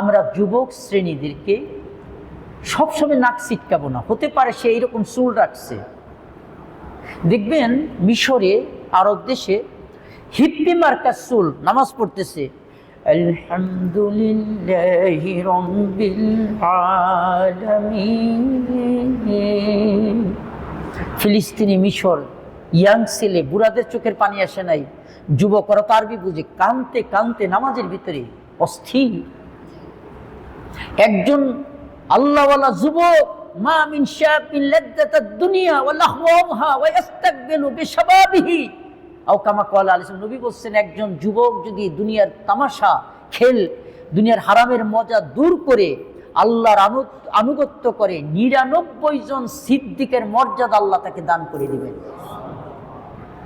আমরা যুবক শ্রেণীদেরকে সবসময় নাক ছিটকাবো না। হতে পারে সে এইরকম চুল রাখছে। দেখবেন মিশরে, আরব দেশে হিপ্পি মার্কা চুল, নামাজ পড়তেছে। ফিলিস্তিনি মিশর, ইয়াং ছেলে, বুড়াদের চোখের পানি আসে নাই। যুবকরা তো আরবি বুঝে, কানতে কানতে নামাজের ভিতরে অস্থির। একজন আল্লাহওয়ালা যুবক, মা মিন দুনিয়া ওয়া লাহওয়াহা ওয়া ইস্তাকবিলু একজন যুবক যদি দুনিয়ার তামাশা, খেল, দুনিয়ার হারামের মজা দূর করে আল্লাহর আনুগত্য করে নিরানব্বই জন সিদ্দিকের মর্যাদা আল্লাহ তাকে দান করে দিবেন।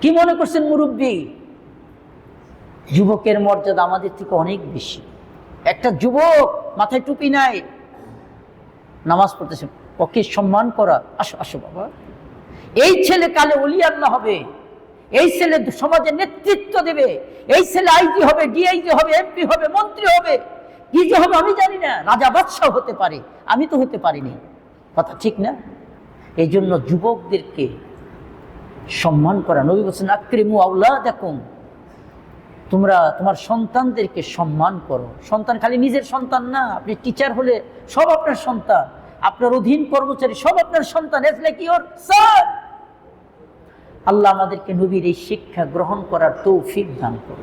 কি মনে করছেন মুরব্বী? যুবকের মর্যাদা আমাদের থেকে অনেক বেশি। একটা যুবক মাথায় টুপি নাই। নামাজ পড়তেছে, ওকে সম্মান করা। আসো আসো বাবা। এই ছেলে কালে আল্লাহ হবে। এই ছেলে সমাজে নেতৃত্ব দেবে। এই ছেলে আইজি হবে, ডিআইজি হবে, এমপি হবে, মন্ত্রী হবে। কি যে হবে আমি জানি না। রাজা বাদশাহ হতে পারে। আমি তো হতে পারিনি। কথা ঠিক না? এই জন্য যুবকদেরকে সম্মান করা। নবী বলছেন, আক্রিমু আউলা দেখুন তোমরা তোমার সন্তানদেরকে সম্মান করো। সন্তান খালি নিজের সন্তান না, আপনি টিচার হলে সব আপনার সন্তান। আপনার অধীন কর্মচারী সব আপনার সন্তান। S like sir! আল্লাহ আমাদেরকে নবীর এই শিক্ষা গ্রহণ করার তৌফিক দান করো